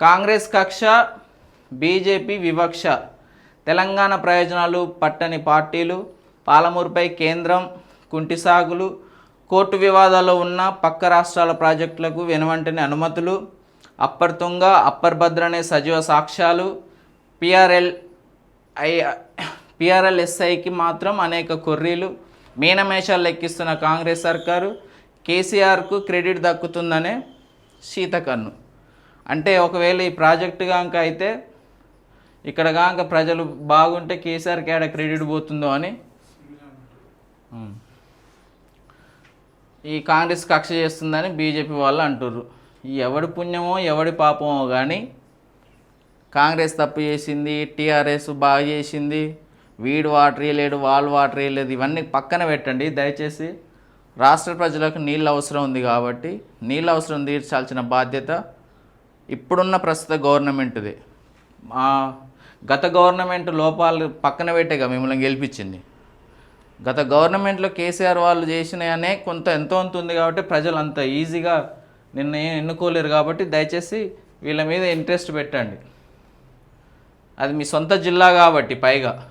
కాంగ్రెస్ కక్ష బీజేపీ వివక్ష తెలంగాణ ప్రయోజనాలు పట్టని పార్టీలు పాలమూరుపై కేంద్రం కుంటి సాగులు కోర్టు వివాదాల్లో ఉన్న పక్క రాష్ట్రాల ప్రాజెక్టులకు వెనువంటని అనుమతులు అప్పర్ తుంగ అప్పర్ భద్ర అనే సజీవ సాక్ష్యాలు పిఆర్ఎల్ ఐ పిఆర్ఎల్ఎస్ఐకి మాత్రం అనేక కొర్రీలు మీనమేషాలు లెక్కిస్తున్న కాంగ్రెస్ సర్కారు కేసీఆర్కు క్రెడిట్ దక్కుతుందనే శీతకన్ను. అంటే ఒకవేళ ఈ ప్రాజెక్టు కనుక అయితే ఇక్కడ కాక ప్రజలు బాగుంటే కేసీఆర్ కేడ క్రెడిట్ పోతుందో అని? ఈ కాంగ్రెస్ కక్ష చేస్తుందని బీజేపీ వాళ్ళు అంటుర్రు. ఈ ఎవడి పుణ్యమో ఎవడి పాపమో కానీ కాంగ్రెస్ తప్పు చేసింది టీఆర్ఎస్ బాగా చేసింది వీడు వాటర్ వేయలేడు వాళ్ళు వాటర్ వేయలేదు ఇవన్నీ పక్కన పెట్టండి. దయచేసి రాష్ట్ర ప్రజలకు నీళ్ళు అవసరం ఉంది కాబట్టి నీళ్ళు అవసరం తీర్చాల్సిన బాధ్యత ఇప్పుడున్న ప్రస్తుత గవర్నమెంట్ది. మా గత గవర్నమెంట్ లోపాలు పక్కన పెట్టేగా మిమ్మల్ని గెలిపించింది. గత గవర్నమెంట్లో కేసీఆర్ వాళ్ళు చేసినయనే కొంత ఎంతో అంత ఉంది కాబట్టి ప్రజలు అంత ఈజీగా నిన్న ఏం ఎన్నుకోలేరు కాబట్టి దయచేసి వీళ్ళ మీద ఇంట్రెస్ట్ పెట్టండి. అది మీ సొంత జిల్లా కాబట్టి పైగా.